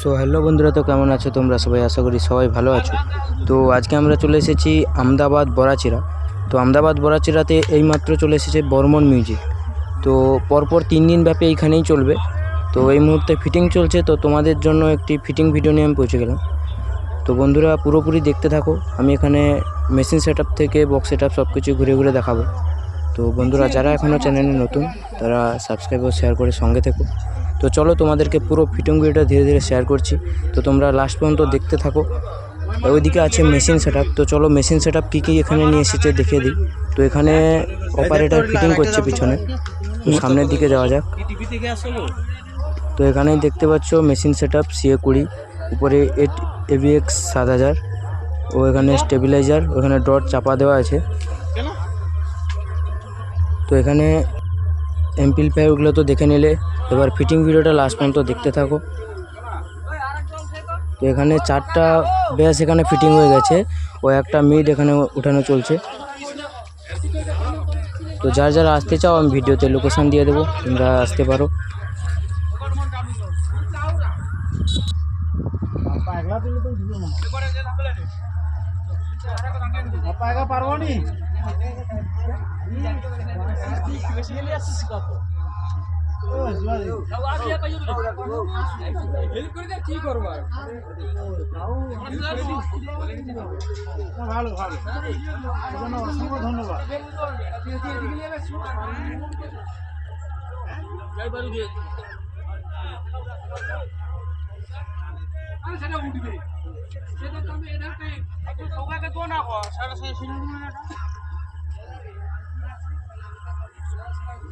So hello বন্ধুরা, তো কেমন আছো তোমরা? সবাই আশা করি সবাই ভালো আছো। তো, আজকে আমরা চলে এসেছি আমদাবাদ বরাচিরা তো, আমদাবাদ বড়াচিরাতে এইমাত্র চলে এসেছে বর্মন মিউজিক। তো, পরপর তিন দিন ব্যাপী এইখানেই চলবে। তো, এই মুহূর্তে ফিটিং চলছে, তো তোমাদের জন্য একটি ফিটিং ভিডিও নিয়ে আমি পৌঁছে গেলাম। তো, বন্ধুরা, পুরোপুরি দেখতে থাকো। আমি এখানে মেশিন সেট থেকে, বক্স সেট সব কিছু ঘুরে ঘুরে দেখাবো। তো, বন্ধুরা, যারা এখনও চ্যানেলে নতুন, তারা সাবস্ক্রাইব ও শেয়ার করে সঙ্গে থেকো। তো চলো তোমাদেরকে পুরো ফিটিং ভিডিওটা ধীরে ধীরে শেয়ার করছি। তো তোমরা লাস্ট পর্যন্ত দেখতে থাকো। ওইদিকে আছে মেশিন সেট তো চলো মেশিন সেট আপ কী কী এখানে নিয়ে এসেছে দেখিয়ে দিই। তো এখানে অপারেটর ফিটিং করছে পিছনে। সামনের দিকে যাওয়া যাক। তো এখানেই দেখতে পাচ্ছ মেশিন সেট আপ সিএ কুড়ি, উপরে এইট এভিএক্স সাত হাজার, ও এখানে স্টেবিলাইজার ওখানে ডট চাপা দেওয়া আছে। তো এখানে এমপ্লিফায়ারগুলো তো দেখে নিলে এবার ফিটিং ভিডিওটা লাস্ট পর্যন্ত দেখতে থাকো তো এখানে চারটা ব্যাস এখানে ফিটিং হয়ে গেছে ও একটা মিড এখানে উঠানো চলছে তো যার যারা আসতে চাও আমি ভিডিওতে লোকেশন দিয়ে দেবো তোমরা আসতে পারো পারব নি কি করব ভালো ভালো অসংখ্য ধন্যবাদ আরে সেটা উঠবে সেটা তুমি সবাইকে তো না সারা সারা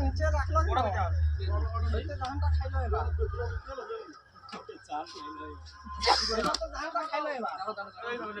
নিচে রাখল ধানটা খাইলো এবার ধানটা খাইলো এবার